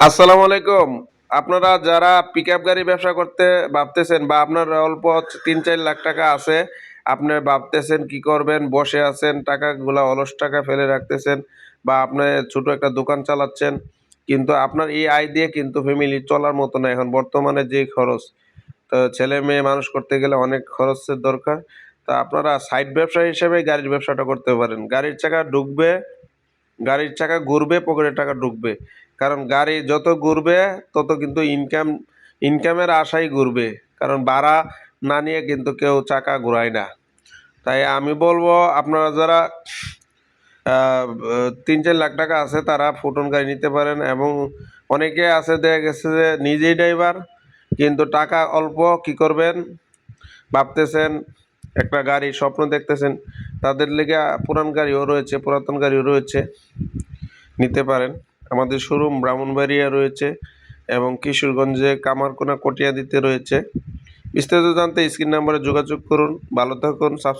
আসসালামু আলাইকুম। আপনারা যারা পিক গাড়ি ব্যবসা করতে ভাবতেছেন বা আপনার অল্প তিন চার লাখ টাকা আছে, আপনি ভাবতেছেন কি করবেন, বসে আছেন, টাকাগুলা অলস টাকা ফেলে রাখতেছেন বা আপনি ছোট একটা দোকান চালাচ্ছেন, কিন্তু আপনার এই আয় দিয়ে কিন্তু ফ্যামিলি চলার মতো না এখন, বর্তমানে যে খরচ। তো ছেলে মেয়ে মানুষ করতে গেলে অনেক খরচের দরকার। তা আপনারা সাইড ব্যবসা হিসেবে গাড়ির ব্যবসাটা করতে পারেন। গাড়ির চাকা ঢুকবে গাড়ির চাকা ঘুরবে পকেটে টাকা ঢুকবে। কারণ গাড়ি যত ঘুরবে, তত কিন্তু ইনকাম ইনকামের আশাই ঘুরবে। কারণ ভাড়া না নিয়ে কিন্তু কেউ চাকা ঘুরায় না। তাই আমি বলব, আপনারা যারা তিন চার লাখ টাকা আছে, তারা ফুটন গাড়ি নিতে পারেন এবং অনেকে আছে, দেখা গেছে যে নিজেই ড্রাইভার, কিন্তু টাকা অল্প কি করবেন? ভাবতেছেন, একটা গাড়ি স্বপ্ন দেখতেছেন তাদের লেগে পুরান গাড়িও রয়েছে পুরাতন গাড়িও রয়েছে। নিতে পারেন। আমাদের শোরুম ব্রাহ্মণবাড়িয়া রয়েছে এবং কিশোরগঞ্জে কামারকোনা কটিয়াদিতে রয়েছে। বিস্তারিত জানতে স্ক্রিন নাম্বারে যোগাযোগ করুন। ভালো থাকুন, সাবস্ক্রাইব